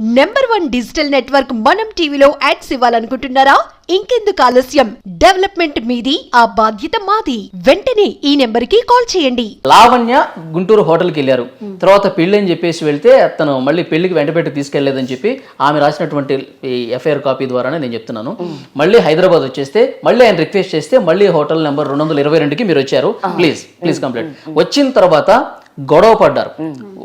Number one digital network మనం టీవీలో ads ఇవ్వాలనుకుంటున్నారా? ఇంకెందుకు ఆలస్యం? డెవలప్మెంట్ మీది ఆ బాధ్యత మాది. వెంటనే ఈ నెంబర్కి కాల్ చేయండి. లావణ్య గుంటూరు హోటల్కి వెళ్ళారు. తర్వాత పెళ్ళి అని చెప్పేసి వెళ్తే అతను మళ్ళీ పెళ్ళికి వెంటబెట్టి తీసుకెళ్ళేదని చెప్పి ఆమె రాసినటువంటి ఎఫ్ఐఆర్ కాపీ ద్వారానే నేను చెప్తున్నాను. మళ్ళీ హైదరాబాద్ వచ్చేస్తే మళ్ళీ ఆయన రిక్వెస్ట్ చేస్తే మళ్ళీ హోటల్ నెంబర్ రెండు వందల ఇరవై రెండుకి మీరు వచ్చారు. Please please complaint. వచ్చిన తర్వాత గొడవ పడ్డారు.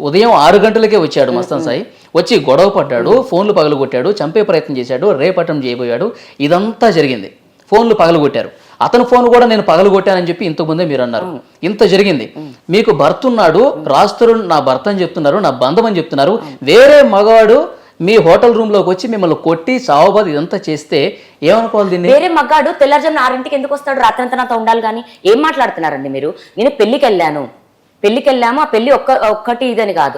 ఉదయం ఆరు గంటలకే వచ్చాడు మస్తాన్ సాయి. వచ్చి గొడవ పడ్డాడు ఫోన్లు పగలగొట్టాడు చంపే ప్రయత్నం చేశాడు రేపటం చేయబోయాడు. ఇదంతా జరిగింది. ఫోన్లు పగలగొట్టారు. అతని ఫోన్ కూడా నేను పగలగొట్టానని చెప్పి ఇంతకుముందే మీరు అన్నారు. ఇంత జరిగింది. మీకు భర్త ఉన్నాడు రాస్తురు నా భర్త అని చెప్తున్నారు నా బంధం అని చెప్తున్నారు. వేరే మగవాడు మీ హోటల్ రూమ్లోకి వచ్చి మిమ్మల్ని కొట్టి చావబాద్ ఇదంతా చేస్తే ఏమనుకోవాలి దీన్ని? వేరే మగ్గాడు తెల్లారుజామున ఆరింటికి ఎందుకు వస్తాడు? రాత్రంతా నాతో ఉండాలి కానీ ఏం మాట్లాడుతున్నారండి మీరు? నేను పెళ్ళికి వెళ్ళాను. పెళ్ళికి వెళ్ళాము ఆ పెళ్ళి ఒక్క ఒక్కటి ఇదని కాదు.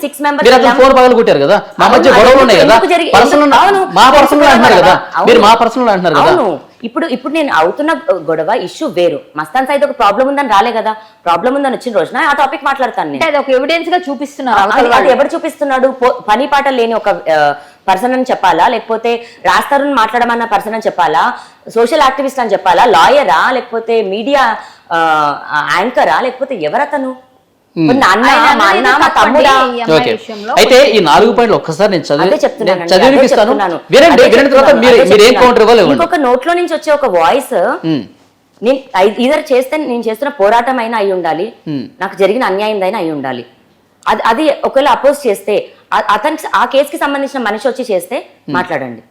సిక్స్ మెంబర్స్ మీరు అతను ఫోన్ పగలు కొట్టారు కదా? మా మధ్య అవును, గొడవలు అది ఉన్నాయి కదా? ఎందుకు జరిగి- పర్సనల్ ఎందుకు- అవును, మా ఎందుకు పర్సనల్ అంటున్నారు కదా? అవును. మీరు మా పర్సనల్ అంటున్నారు కదా? అవును. ఇప్పుడు ఇప్పుడు నేను అవుతున్న గొడవ ఇష్యూ వేరు. మస్తాన్ సైడ్ ఒక ప్రాబ్లం ఉందని రాలే కదా? ప్రాబ్లం ఉందని వచ్చిన రోజున ఆ టాపిక్ మాట్లాడతాను నేను. ఒక ఎవిడెన్స్గా చూపిస్తున్నారు అది-. ఎవరు చూపిస్తున్నాడు? పని పాట లేని ఒక పర్సన్ అని చెప్పాలా? లేకపోతే రాస్తారని మాట్లాడమన్న పర్సన్ అని చెప్పాలా? సోషల్ యాక్టివిస్ట్ అని చెప్పాలా? లాయరా లేకపోతే మీడియా యాంకరా లేకపోతే ఎవరతను. అయితే ఈ నాలుగు పాయింట్లు ఒక్కసారి నేను. వినండి వినిన తర్వాత. మీరు ఏం. కౌంటర్. ఇంకొక నోట్లో నుంచి వచ్చే ఒక వాయిస్ నేను ఇదర్ చేస్తే నేను చేస్తున్న పోరాటం అయినా అయి ఉండాలి. నాకు జరిగిన అన్యాయం అయినా అయి ఉండాలి అది అది ఒకవేళ అపోజ్ చేస్తే అతనికి ఆ కేసుకి సంబంధించిన మనిషి వచ్చి చేస్తే మాట్లాడండి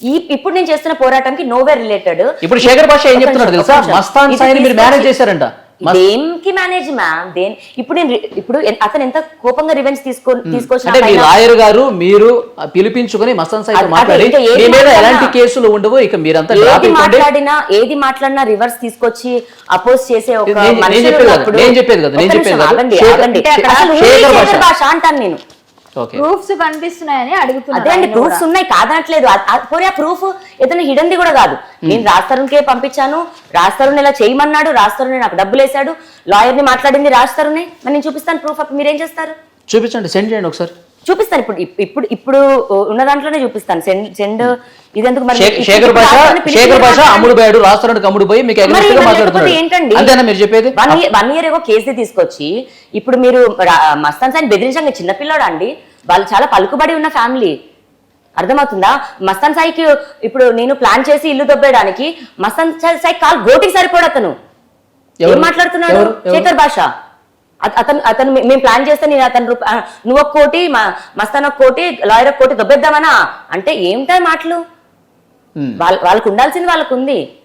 ఈ ఇప్పుడు నేను చేస్తున్న పోరాటంకి నోవే రిలేటెడ్ ఇప్పుడు శేఖర్ భాష ఏం చెప్తున్నాడు తెలుసా? మస్తాన్ సాయిని మీరు మేనేజ్ చేశారంట. దేనికి మేనేజ్ మ్యామ్ దేని? ఇప్పుడు నేను ఇప్పుడు అతను ఎంత కోపంగా రివెంజ్ తీసుకో తీసుకొచ్చిన అంటే మీ లాయర్ గారు మీరు పిలిపించుకొని మస్తాన్ అదే, మాట్లాడి ఎలాంటి కేసులు ఉండవు ఇక మీరంతా ఏది మాట్లాడినా ఏది మాట్లాడినా రివర్స్ తీసుకొచ్చి అపోజ్ చేసే ఒక నేను- చెప్పేది కాదు, నేను చెప్పేది కాదు, శేఖర్- భాష. అంటాను నేను. ప్రూఫ్స్ కనిపిస్తున్నాయని అడుగుతున్నారు అదే అండి ప్రూఫ్స్. ఉన్నాయి కాదనట్లేదు. పోనీ ఆ ప్రూఫ్ ఏదైనా హిడంది కూడా కాదు. నేను రాస్తారుకే పంపించాను. రాస్తారుని ఇలా చేయమన్నాడు. రాస్తారుని నాకు డబ్బులు వేశాడు. లాయర్ని మాట్లాడింది రాస్తారునే మరి నేను చూపిస్తాను ప్రూఫ్ అప్పుడు. మీరేం చేస్తారు? చూపించండి సెండ్ చేయండి ఒకసారి. చూపిస్తాను. ఇప్పుడు ఇప్- ఇప్పుడు ఇప్పుడు ఉన్న దాంట్లోనే చూపిస్తాను. సెండ్ సెండ్ ఇదెందుకు మరి? శేఖర్- ఇప్పుడు శేఖర్ భాష రాస్తారుని పిలిచి శేఖర్ భాష మాట్లాడండి. అమ్ముడు పోయాడు రాస్తాడు అమ్ముడు పోయి మీకు మరి అగ్నిస్ట్గా ఇవన్నీ మాట్లాడుతున్నాడు. లేకపోతే ఏంటండి? అంతేనా మీరు చెప్పేది? One year one year ago case తీసుకొచ్చి ఇప్పుడు మీరు మస్తాన్ సాయిని బెదిరించంగా చిన్నపిల్లాడు అండి? వాళ్ళు చాలా పలుకుబడి ఉన్న ఫ్యామిలీ. అర్థమవుతుందా? మస్తాన్ సాయికి ఇప్పుడు నేను ప్లాన్ చేసి ఇల్లు దొబ్బేయడానికి మస్తాన్ సాయి- కాల్ గోటికి సరిపోడు అతను? ఏం మాట్లాడుతున్నాడు? శేఖర్ భాష అత- అతను అతను మేము ప్లాన్ చేస్తే నేను అతను నువ్వు ఒక కోటి మా- మస్తాన్ ఒక కోటి లాయర్ ఒక కోటి దొబ్బేద్దామనా? అంటే ఏమిటా మాటలు. వాళ్ళ వాళ్ళకు ఉండాల్సింది వాళ్ళకు ఉంది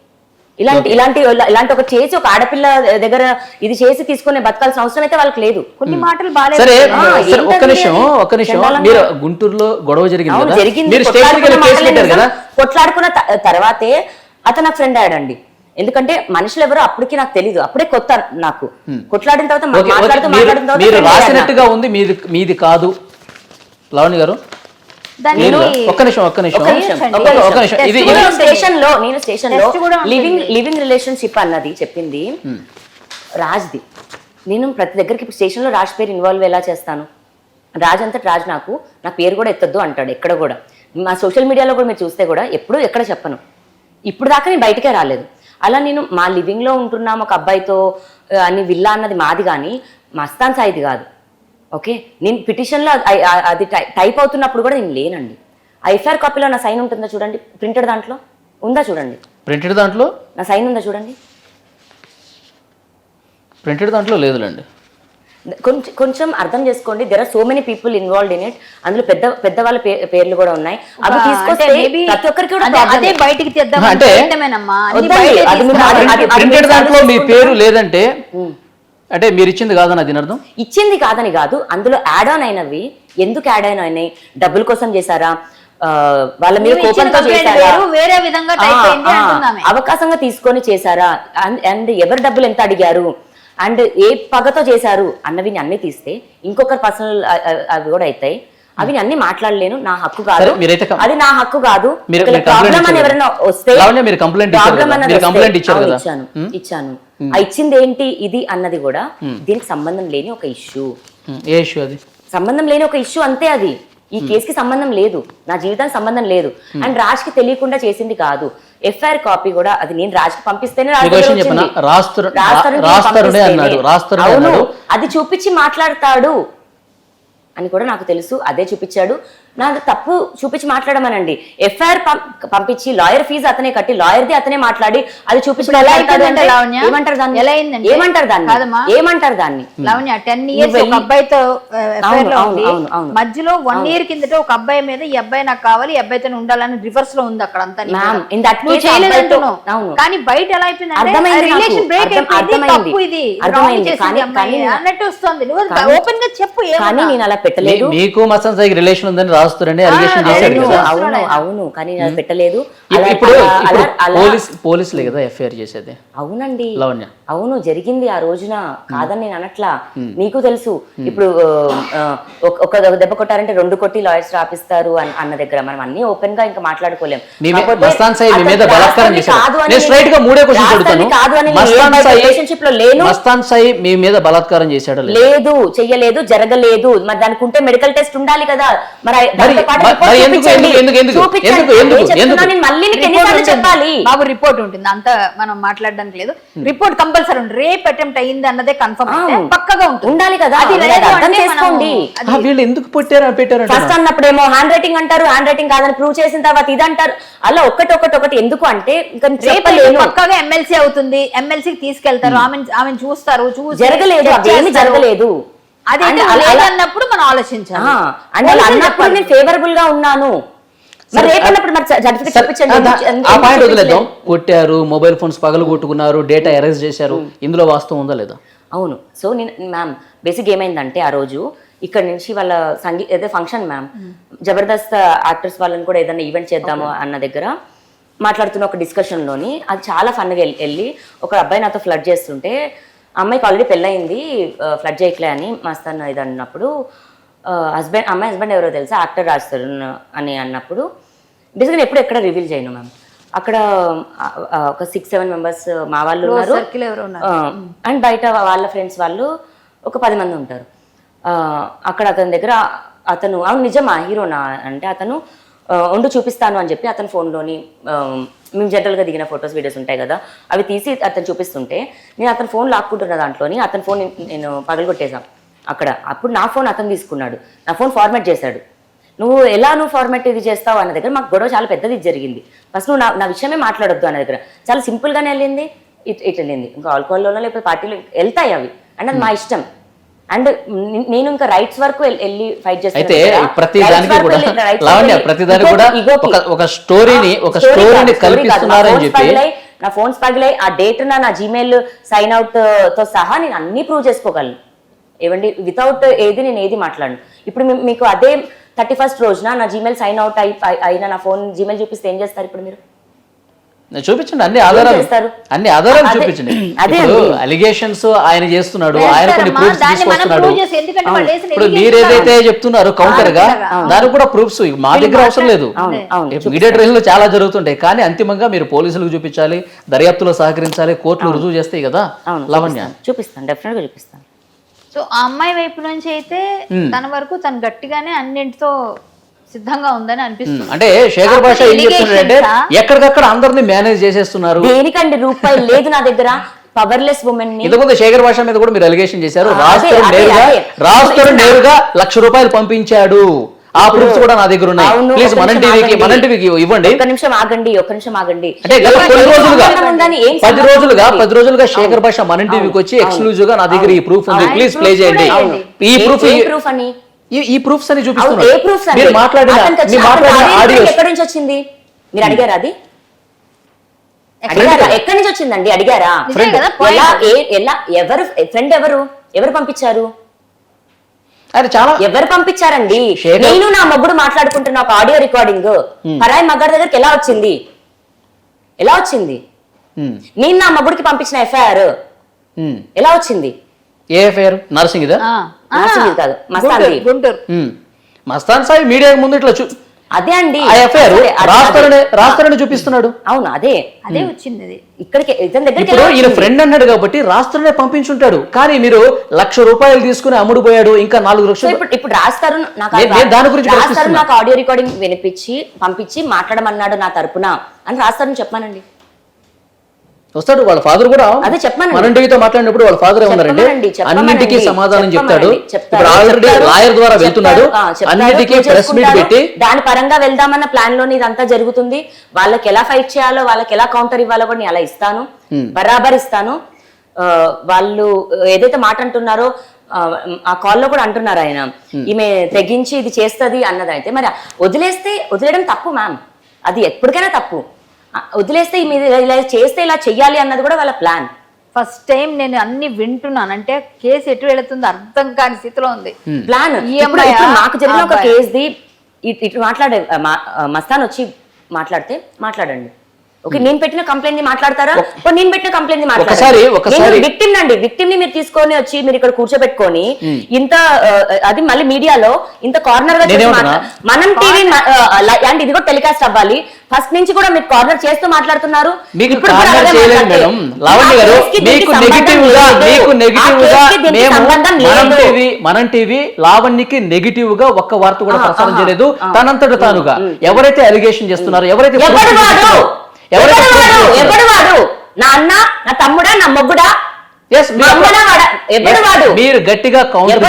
ఇలాంటి ఇలాంటి ఇలాంటి ఒక చేసి ఒక ఆడపిల్ల దగ్గర ఇది చేసి తీసుకునే బతకాల్సిన అవసరం అయితే వాళ్ళకి లేదు. కొన్ని మాటలు సరే ఏంటండి? నిమిషం? ఒక్క నిమిషం. మీరు గుంటూరులో గొడవ జరిగింది కొట్లాడుకున్న తర్వాతే అతను నాకు ఫ్రెండ్ అయ్యాడండి. ఎందుకంటే మనుషులు ఎవరు అప్పటికి నాకు తెలియదు అప్పుడే కొత్త నాకు. కొట్లాడిన తర్వాత. మాట్లాడుతూ మీరు మాట్లాడిన తర్వాత. రాసినట్టుగా ఉంది మీది మీది కాదు. లావణి గారు? ఒక్క నిమిషం ఒక్క నిమిషం. ఒక నిమిషం, ఒక్క ఇది. స్టేషన్లో నేను స్టేషన్లో. లివింగ్ లివింగ్ రిలేషన్షిప్ అన్నది చెప్పింది. రాజ్ది. నేను ప్రతి దగ్గరికి ఇప్పుడు స్టేషన్లో రాజ్ పేరు ఇన్వాల్వ్ ఎలా చేస్తాను? రాజ్ అంతటి రాజ్ నాకు నా పేరు కూడా ఎత్తొద్దు అంటాడు ఎక్కడ కూడా. మా సోషల్ మీడియాలో కూడా మీరు చూస్తే కూడా ఎప్పుడు ఎక్కడ చెప్పను. ఇప్పుడు దాకా నేను బయటకే రాలేదు. అలా నేను మా లివింగ్లో ఉంటున్నాం ఒక అబ్బాయితో అని విల్లా అన్నది మాది కానీ మస్తాన్ సాయిది కాదు. ఓకే? నేను పిటిషన్లో అది- టైప్ అవుతున్నప్పుడు కూడా నేను లేనండి. ఐఫ్ఆర్ కాపీలో నా సైన్ ఉంటుందా చూడండి. ప్రింటెడ్ దాంట్లో? ఉందా చూడండి. ప్రింటెడ్ దాంట్లో? నా సైన్ ఉందా చూడండి. ప్రింటెడ్ దాంట్లో లేదులేండి. కొంచెం కొంచెం అర్థం చేసుకోండి. There are so many people involved in it అందులో పెద్ద పెద్దవాళ్ళ పే- పేర్లు కూడా ఉన్నాయి. అవి తీసుకొస్తే ప్రతి ఒక్కరికి కూడా అదే- బయటికి తెద్దాం అంటే- మీ పేరు. లేదంటే అంటే మీరు ఇచ్చింది కాదని దీని అర్థం ఇచ్చింది కాదని కాదు అందులో యాడ్ ఆన్ అయినవి ఎందుకు యాడ్ ఆన్ అయినాయి? డబ్బుల కోసం చేశారా? ఆ, వాళ్ళ మీద కోపంతో చేశారా? వేరు, విధంగా అవకాశంగా తీసుకొని చేశారా? అండ్ ఎవరు డబ్బులు ఎంత అడిగారు? అండ్ ఏ పగతో చేశారు? అన్నవి అన్ని తీస్తే ఇంకొకరు పర్సనల్ అవి కూడా అవుతాయి. అవి అన్ని మాట్లాడలేను. నా హక్కు కాదు. అది నా హక్కు కాదు. ప్రాబ్లం అని ఎవరైనా వస్తే? ఇచ్చాను. ఉమ్. ఇచ్చాను. ఆ ఇచ్చింది ఏంటి? ఇది అన్నది కూడా దీనికి సంబంధం లేని ఒక ఇష్యూ ఏ ఇష్యూ అది? సంబంధం లేని ఒక ఇష్యూ అంతే అది. ఈ కేసుకి సంబంధం లేదు. నా జీవితానికి సంబంధం లేదు. అండ్ రాజ్కి తెలియకుండా చేసింది కాదు. ఎఫ్ఐఆర్ కాపీ కూడా అది నేను రాజ్కి పంపిస్తేనే. అది చూపించి మాట్లాడతాడు. అని కూడా నాకు తెలుసు. అదే చూపించాడు. నాకు తప్పు చూపించి మాట్లాడమనండి. ఎఫ్ఐఆర్ పంపించి లాయర్ ఫీజు అతనే కట్టి లాయర్ ది అతనే మాట్లాడి అది చూపించి? ఏమంటారు దాన్ని? ఏమంటారు దాన్ని. ఏమంటారు దాన్ని? లావణ్య టెన్ ఇయర్స్ ఒక అబ్బాయితో. మధ్యలో వన్ ఇయర్ కిందట ఒక అబ్బాయి మీద ఈ అబ్బాయి నాకు కావాలి ఈ అబ్బాయితో ఉండాలని రివర్స్లో ఉంది అక్కడ అంతా. కానీ బయట ఎలా అయిపోయిందంటే అర్థమైంది నాకు. రిలేషన్ బ్రేక్ అర్థం- అయిపోయింది అన్నట్టు వస్తుంది. ఓపెన్గా చెప్పు కానీ నేను అలా పెట్టలేదు. మీకు సాయికి రిలేషన్ ఉందని రాస్తారని అలిగేషన్ చేశాడు అవును కదా. అవును అవును కానీ నేను పెట్టలేదు. ఇప్పుడు పోలీస్ పోలీసులే కదా ఎఫ్ఐఆర్ చేసేది. అవునండి. లావణ్య. అవును జరిగింది ఆ రోజున. కాదని నేను అనట్లా. మీకు తెలుసు. ఇప్పుడు ఒక- దెబ్బ కొట్టారంటే రెండు కొట్టి లాయర్స్ రాపిస్తారు అన్- అన్న దగ్గర. మనం అన్ని ఓపెన్గా ఇంకా మాట్లాడుకోలేం. మస్తాన్ సాయి మీ మీద బలాత్కారం చేశాడు. లేదు. చెయ్యలేదు జరగలేదు. మరి దానికి ఉంటే మెడికల్ టెస్ట్ ఉండాలి కదా. మరి చెప్పాలి? బాబు రిపోర్ట్ ఉంటుంది. అంత మనం మాట్లాడడానికి లేదు. రిపోర్ట్ కంపల్సరీ ఉంటుంది రేప్ అటెంప్ట్ అయింది అన్నదే కన్ఫర్మ్. పక్కగా ఉంటుంది. ఉండాలి కదా. వీళ్ళు ఎందుకు పుట్టారు పెట్టారు ఫస్ట్ అన్నప్పుడేమో హ్యాండ్ రైటింగ్ అంటారు హ్యాండ్ రైటింగ్ కాదని ప్రూవ్ చేసిన తర్వాత ఇది అంటారు అలా ఒకటి ఒకటి ఒకటి ఎందుకు అంటే పక్కగా ఎమ్మెల్సీ అవుతుంది. ఎమ్మెల్సీకి తీసుకెళ్తారు. ఆమె ఆమెను చూస్తారు చూసి జరగలేదు. జరగలేదు. అది లేదన్నప్పుడు మనం ఆలోచించాలి. అన్నప్పుడు. నేను ఫేవరబుల్గా ఉన్నాను అన్నప్పుడు వదిలేద్దాం? కొట్టారు మొబైల్ ఫోన్స్ పగలు కొట్టుకున్నారు డేటా ఎరేజ్ చేశారు. ఇందులో వాస్తవం ఉందా లేదా? అవును. సో నేను మ్యామ్ బేసిక్ ఏమైందంటే ఆ రోజు ఇక్కడ నుంచి వాళ్ళ సంగీ ఏదో ఫంక్షన్ మ్యామ్ జబర్దస్త్ యాక్టర్స్ వాళ్ళని కూడా ఏదైనా ఈవెంట్ చేద్దాము అన్న దగ్గర మాట్లాడుతున్న ఒక డిస్కషన్లోని అది చాలా ఫన్గా వెళ్ళి ఒక అబ్బాయి నాతో ఫ్లడ్ చేస్తుంటే అమ్మాయికి ఆల్రెడీ పెళ్ళయింది ఫ్లడ్ చేయట్లే అని మస్తాన్ ఇది అన్నప్పుడు హస్బెండ్ అమ్మాయి హస్బెండ్ ఎవరో తెలుసా? యాక్టర్ రాస్తారు అని అన్నప్పుడు బేసిక్గా ఎప్పుడు ఎక్కడ రివీల్ చేయను మ్యామ్ అక్కడ ఒక సిక్స్ సెవెన్ మెంబర్స్ మా వాళ్ళు ఉన్నారు. అండ్ బయట వాళ్ళ ఫ్రెండ్స్ వాళ్ళు ఒక పది మంది ఉంటారు. అక్కడ అతని దగ్గర అతను అవును నిజమా? హీరోనా అంటే అతను ఉండు చూపిస్తాను అని చెప్పి అతని ఫోన్లోని మేము జనరల్గా దిగిన ఫొటోస్ వీడియోస్ ఉంటాయి కదా అవి తీసి అతను చూపిస్తుంటే నేను అతని ఫోన్ లాక్కుంటున్న దాంట్లోని అతని ఫోన్ నేను పగలగొట్టేశాం. అక్కడ అప్పుడు నా ఫోన్ అతను తీసుకున్నాడు. నా ఫోన్ ఫార్మాట్ చేశాడు. నువ్వు ఎలా నువ్వు ఫార్మాట్ ఇది చేస్తావు అన్న దగ్గర మాకు గొడవ చాలా పెద్దది జరిగింది. ఫస్ట్ నువ్వు నా నా విషయమే మాట్లాడొద్దు అన్న దగ్గర. చాలా సింపుల్గానే వెళ్ళింది ఇట్ ఇట్ వెళ్ళింది ఇంకా ఆల్కహాల్లోనో లేకపోతే పార్టీలో వెళ్తాయి అవి. అండ్ అది మా ఇష్టం. అండ్ నేను ఇంకా రైట్స్ వరకు వెళ్- వెళ్ళి ఫైట్ అయితే ప్రతి దానికి కూడా లావణ్య ప్రతి దానికి కూడా ఒక స్టోరీని ఒక స్టోరీని కల్పిస్తున్నారని చెప్పి నా ఫోన్స్ పగిలాయి ఆ డేట్ నా జీమెయిల్ సైన్ అవుట్తో సహా నేను అన్ని ప్రూవ్ చేసుకోగలను. ఏవండి? వితౌట్ ఏది నేను ఏది మాట్లాడను. ఇప్పుడు మీకు అదే థర్టీ ఫస్ట్ రోజున నా జీమెయిల్ సైన్ అవుట్ అయి అయి- అయిన నా ఫోన్ జీమెయిల్ చూపిస్తే ఏం చేస్తారు ఇప్పుడు మీరు? చూపించండి అన్ని ఆధారాలు? అన్ని ఆధారాలు చూపించండి. అదే ఇప్పుడు. అలిగేషన్స్ ఆయన చేస్తున్నాడు ఆయన కొన్ని ప్రూఫ్స్ తీసుకొస్తున్నాడు. ఇప్పుడు మీరు ఏదైతే చెప్తున్నారో కౌంటర్గా. దానికి కూడా ప్రూఫ్స్ మా దగ్గర అవసరం లేదు. అవును అవును. మీడియా ట్రైన్లో చాలా జరుగుతుంటాయి. కానీ అంతిమంగా మీరు పోలీసులకు చూపించాలి దర్యాప్తులో సహకరించాలి కోర్టులు రుజువు చేస్తాయి కదా లావణ్య. చూపిస్తాను. చూపిస్తాను డెఫినెట్గా చూపిస్తాను. సో ఆ అమ్మాయి వైపు నుంచి అయితే తన వరకు తను గట్టిగానే అన్నింటితో సిద్ధంగా ఉందని అనిపిస్తుంది. అంటే శేఖర్ భాష ఏం చెప్తున్నాడంటే? ఎక్కడికక్కడ అందరినీ మేనేజ్ చేసేస్తున్నారు. దేనికండి రూపాయి లేదు నా దగ్గర? పవర్లెస్ ఉమెన్ ఇంతకుముందు శేఖర్ భాష మీద కూడా మీరు అలిగేషన్ చేశారు. రాస్తారు నేరుగా. రాస్తారు నేరుగా లక్ష రూపాయలు పంపించాడు. ఆ ప్రూఫ్స్ కూడా నా దగ్గర ఉన్నాయి. ప్లీజ్ మన టీవీకి. మన టీవీకి ఇవ్వండి. ఒక్క నిమిషం ఆగండి ఒక్క నిమిషం ఆగండి. అంటే గత కొన్ని రోజులుగా పది రోజులుగా? పది రోజులుగా శేఖర్ భాష మన టీవీకి వచ్చి ఎక్స్క్లూజివ్గా నా దగ్గర ఈ ప్రూఫ్ ఉంది. ప్లీజ్ ప్లే చేయండి. ఈ ప్రూఫ్ ప్రూఫ్ అని? ఈ- ఈ ప్రూఫ్స్ అని చూపిస్తున్నారు ఏ ప్రూఫ్స్ అని మీరు మాట్లాడిన అతనికి వచ్చి- మీరు అతనికి మాట్లాడిన ఆడియో ఆడియోస్ ఎక్కడి నుంచి వచ్చింది? మీరు అడిగారా అది? అడిగారా. ఎక్కడి నుంచి వచ్చిందండి? అడిగారా. ఎలా ఎవరు ఫ్రెండ్ ఎవరు? ఎవరు పంపించారు? చాలా ఎవరు పంపించారండి? నేను నా మొగుడు మాట్లాడుకుంటున్న ఒక ఆడియో రికార్డింగ్. పరాయి మగాడి దగ్గరికి ఎలా వచ్చింది? ఎలా వచ్చింది? నేను నా మొగుడికి పంపించిన ఎఫ్ఐఆర్. ఎలా వచ్చింది? ఏ ఎఫ్ఐఆర్ నర్సింగ్ ఇదా కాదు, మస్తాన్ది. గుంటూరు, గుంటూరు. ఉమ్. మస్తాన్ సాయి మీడియా ముందు ఇట్లా చూ అదే అండి. ఆ ఎఫ్ఐఆర్ అదే, అదే, రాస్తారనే. రాస్తారని చూపిస్తున్నాడు. అవును అదే. అదే వచ్చింది అది. ఇక్కడికి ఇతని దగ్గరికి ఇప్పుడు ఈయన? ఫ్రెండ్ అన్నాడు కాబట్టి రాష్ట్రనే పంపించుంటాడు. కానీ మీరు లక్ష రూపాయలు తీసుకుని అమ్ముడు పోయాడు ఇంకా నాలుగు సో లక్షలు ఇప్పుడు ఇప్పుడు రాస్తారు నాకు నేను- నేను దాని గురించి రాస్తారు ప్రశ్నిస్తున్నా. నాకు ఆడియో రికార్డింగ్ వినిపించి పంపించి మాట్లాడమన్నాడు నా తరపున అని రాస్తారని చెప్పానండి. వస్తాడు వాళ్ళ ఫాదర్ కూడా అదే చెప్పమనండి. మన టీవీతో మాట్లాడినప్పుడు వాళ్ళ ఫాదర్ ఏమన్నారంటే. అన్నింటికీ సమాధానం చెప్తాడు. ఇప్పుడు ఆల్రెడీ లాయర్ ద్వారా వెళ్తున్నాడు. అన్నిటికీ ప్రెస్ మీట్. పెట్టి దాని పరంగా వెళ్దామన్న ప్లాన్లోని ఇదంతా జరుగుతుంది. వాళ్ళకి ఎలా ఫైట్ చేయాలో వాళ్ళకి ఎలా కౌంటర్ ఇవ్వాలో కూడా నేను అలా ఇస్తాను. బరాబర్ ఇస్తాను. వాళ్ళు ఏదైతే మాట అంటున్నారో ఆ, కాల్లో కూడా అంటున్నారు ఆయన. ఈమె తెగించి ఇది చేస్తది అన్నది అయితే మరి వదిలేస్తే వదిలేయడం తప్పు మ్యామ్ అది ఎప్పటికైనా తప్పు. వదిలేస్తే ఇది ఇలా చేస్తే ఇలా చెయ్యాలి అన్నది కూడా వాళ్ళ ప్లాన్. ఫస్ట్ టైం నేను అన్ని వింటున్నాను. అంటే కేసు ఎటు వెళుతుందో అర్థం కాని స్థితిలో ఉంది. ప్లాన్ అమ్మాయా? ఇప్పుడు నాకు జరిగిన ఒక? కేసుది ఇట్- ఇటు మాట్లాడే మస్తాన్ వచ్చి మాట్లాడితే మాట్లాడండి. ఓకే నేను పెట్టిన కంప్లైంట్ని మాట్లాడతారా? నేను పెట్టిన కంప్లైంట్ని ఒకసారి- ఒకసారి- విక్టిమ్ నండి. విక్టిమ్ని మీరు తీసుకొని వచ్చి మీరు ఇక్కడ కూర్చోబెట్టుకొని ఇంత ఆ, అది మళ్ళీ మీడియాలో ఇంత కార్నర్గా మనం టీవీ అండ్ ఇది కూడా టెలికాస్ట్ అవ్వాలి. ఫస్ట్ నుంచి కూడా మీరు కార్నర్ చేస్తూ మాట్లాడుతున్నారు. మీకు మనం. టీవీ మనం టీవీ లావణ్యకి నెగిటివ్గా ఒక్క వార్త కూడా ప్రసారం చేయలేదు. తనంతట తానుగా. ఎవరైతే అలిగేషన్ చేస్తున్నారో ఎవరైతే proof ఎవడు వాడు? నా అన్న నా తమ్ముడా నా మొగ్గుడా? Yes, మీరు- గట్టిగా కౌంటర్?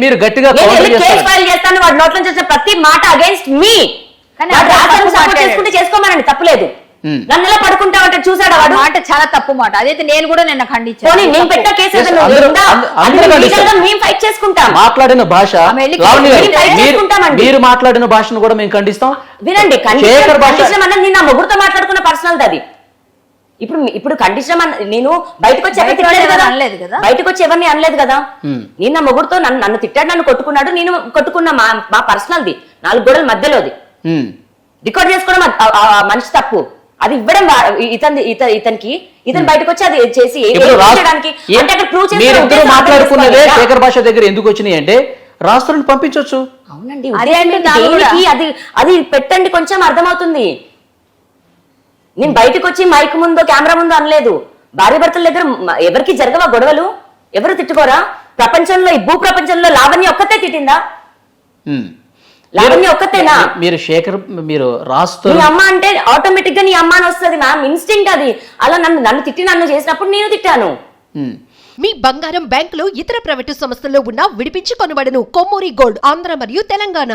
మీరు గట్టిగా కౌంటర్ చేస్తాను వాడు నోట్లో ప్రతి మాట అగేన్స్ట్ మీ సపోర్ట్. చేసుకుంటే చేసుకోమనండి తప్పులేదు Hmm. నన్ను ఎలా పడుకుంటావంటే చూసాడా వాడు? మాట చాలా తప్పు మాట. అదైతే నేను కూడా నిన్న ఖండించాను. నేను. పెట్టిన కేసు మేము ఫైట్ చేసుకుంటాం. మాట్లాడిన భాష మీరు మాట్లాడిన భాషను కూడా మేము ఖండిస్తాం. వినండి శేఖర్ భాష కండిషన్ అన్నది నేను నా ముగ్గురుతో మాట్లాడుకున్న పర్సనల్ అది. ఇప్పుడు ఇప్పుడు కండిషన్ నేను బయటకు వచ్చి ఎవరిని బయట తిట్టలేదు కదా? అనలేదు కదా? బయటకు వచ్చి ఎవరిని అనలేదు కదా? నేను నా మొగుడుతో నన్ను నన్ను తిట్టాడు నన్ను కొట్టుకున్నాడు నేను కొట్టుకున్న మా మా పర్సనల్ది నాలుగు గోడల మధ్యలోది. రికార్డ్ చేసుకోవడం మనిషి తప్పు. అది ఇవ్వడం ఇతని ఇత- ఇతనికి ఇతను బయటకు వచ్చి అది చేసి అంటే అక్కడ ప్రూవ్ మాట్లాడుకున్నదే శేఖర్ భాష దగ్గర ఎందుకు వచ్చినాయి అంటే రాష్ట్రాన్ని పంపించవచ్చు అవునండి అదే? అది అది పెట్టండి కొంచెం అర్థమవుతుంది. నేను బయటకు వచ్చి మైక్ ముందో కెమెరా ముందో అనలేదు. భార్య భర్తల దగ్గర ఎవరికి జరగవా గొడవలు? ఎవరు తిట్టుకోరా? ప్రపంచంలో ఈ భూ ప్రపంచంలో లావణ్య ఒక్కతే తిట్టిందా. లావణ్య ఒక్కతేనా? మీరు శేఖర్ మీరు నీ రాస్తారు అమ్మ అంటే ఆటోమేటిక్గా నీ అమ్మ అని వస్తుంది మ్యామ్ ఇన్స్టింక్ట్ అది. అలా నన్ను నన్ను తిట్టి నన్ను చేసినప్పుడు నేను తిట్టాను. మీ బంగారం బ్యాంకులు ఇతర ప్రైవేటు సంస్థల్లో ఉన్న విడిపించి కొనబడను కొమ్మూరి గోల్డ్ ఆంధ్ర మరియు తెలంగాణ.